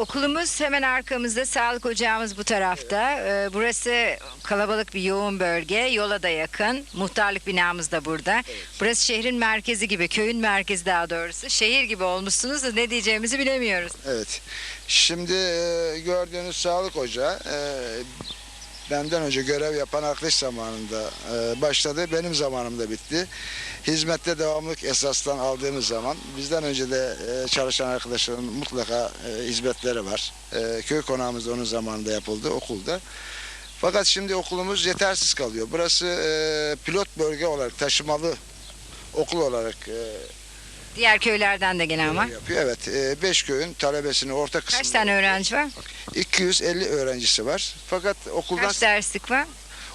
okulumuz hemen arkamızda, sağlık ocağımız bu tarafta. Ee, burası kalabalık bir yoğun bölge, yola da yakın. Muhtarlık binamız da burada. Burası şehrin merkezi gibi, köyün merkezi daha doğrusu. Şehir gibi olmuşsunuz da ne diyeceğimizi bilemiyoruz. Evet. Şimdi e, gördüğünüz sağlık ocağı e, benden önce görev yapan arkadaş zamanında e, başladı. Benim zamanımda bitti. Hizmette devamlılık esastan aldığımız zaman bizden önce de e, çalışan arkadaşların mutlaka e, hizmetleri var. E, köy konağımız da onun zamanında yapıldı okulda. Fakat şimdi okulumuz yetersiz kalıyor. Burası e, pilot bölge olarak taşımalı okul olarak e, Diğer köylerden de gelen var. yapıyor. Evet. 5 köyün talebesini orta kısmında. Kaç tane öğrenci var? 250 öğrencisi var. Fakat okuldan Kaç derslik var?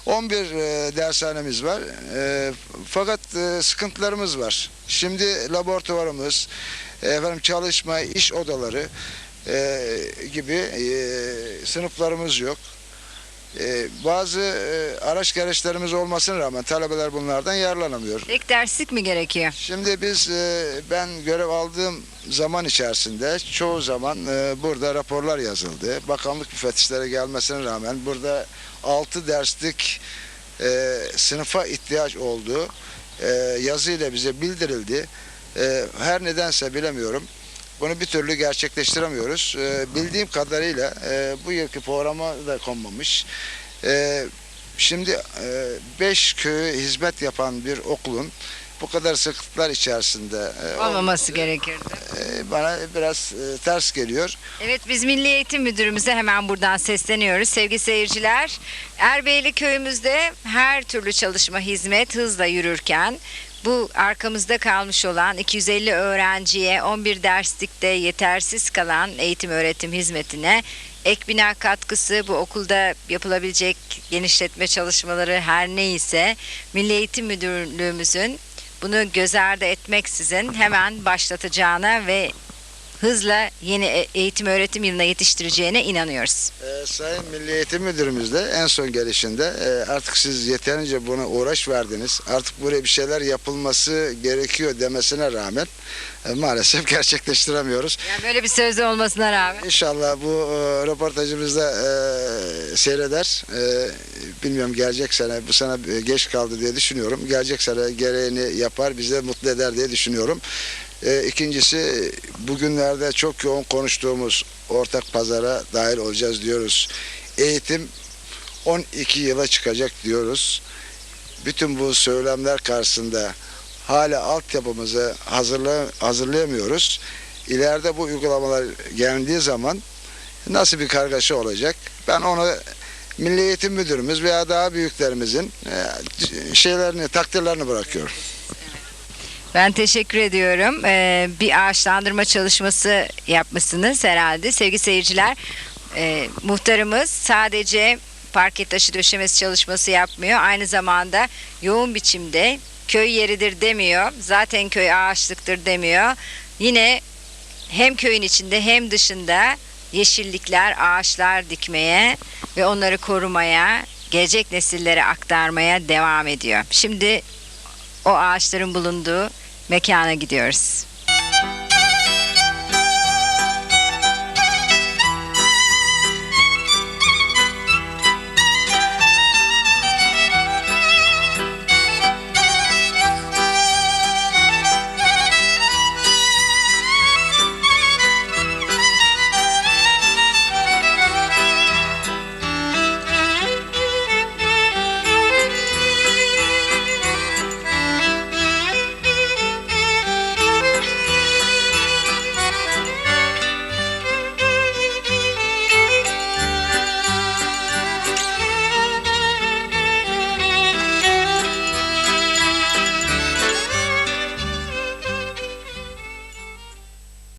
11 e, dershanemiz var. E, fakat e, sıkıntılarımız var. Şimdi laboratuvarımız, efendim çalışma, iş odaları e, gibi e, sınıflarımız yok. E, bazı e, araç gereçlerimiz olmasına rağmen talebeler bunlardan yararlanamıyor. Tek derslik mi gerekiyor? Şimdi biz e, ben görev aldığım zaman içerisinde çoğu zaman e, burada raporlar yazıldı. Bakanlık müfettişlere gelmesine rağmen burada 6 derslik e, sınıfa ihtiyaç olduğu e, yazıyla bize bildirildi. E, her nedense bilemiyorum. Bunu bir türlü gerçekleştiremiyoruz. E, bildiğim kadarıyla e, bu yılki programa da konmamış. E, şimdi 5 köye hizmet yapan bir okulun bu kadar sıkıntılar içerisinde e, Olmaması gerekirdi. e, bana biraz e, ters geliyor. Evet biz Milli Eğitim Müdürümüze hemen buradan sesleniyoruz. Sevgili seyirciler, Erbeyli köyümüzde her türlü çalışma hizmet hızla yürürken bu arkamızda kalmış olan 250 öğrenciye 11 derslikte yetersiz kalan eğitim öğretim hizmetine ek bina katkısı bu okulda yapılabilecek genişletme çalışmaları her neyse Milli Eğitim Müdürlüğümüzün bunu göz ardı etmeksizin hemen başlatacağına ve hızla yeni e- eğitim öğretim yılına yetiştireceğine inanıyoruz. E, Sayın Milli Eğitim Müdürümüz de en son gelişinde e, artık siz yeterince buna uğraş verdiniz. Artık buraya bir şeyler yapılması gerekiyor demesine rağmen e, maalesef gerçekleştiremiyoruz. Yani böyle bir sözü olmasına rağmen. İnşallah bu e, röportajımızda e, seyreder. E, bilmiyorum gelecek sene bu sene e, geç kaldı diye düşünüyorum. Gelecek sene gereğini yapar bize mutlu eder diye düşünüyorum. E, ikincisi bugünlerde çok yoğun konuştuğumuz ortak pazara dahil olacağız diyoruz. Eğitim 12 yıla çıkacak diyoruz. Bütün bu söylemler karşısında hala altyapımızı hazırla, hazırlayamıyoruz. İleride bu uygulamalar geldiği zaman nasıl bir kargaşa olacak? Ben onu Milli Eğitim Müdürümüz veya daha büyüklerimizin e, şeylerini, takdirlerini bırakıyorum. Ben teşekkür ediyorum. Ee, bir ağaçlandırma çalışması yapmışsınız herhalde. Sevgili seyirciler, e, muhtarımız sadece parke taşı döşemesi çalışması yapmıyor. Aynı zamanda yoğun biçimde köy yeridir demiyor. Zaten köy ağaçlıktır demiyor. Yine hem köyün içinde hem dışında yeşillikler, ağaçlar dikmeye ve onları korumaya, gelecek nesillere aktarmaya devam ediyor. Şimdi o ağaçların bulunduğu mekana gidiyoruz.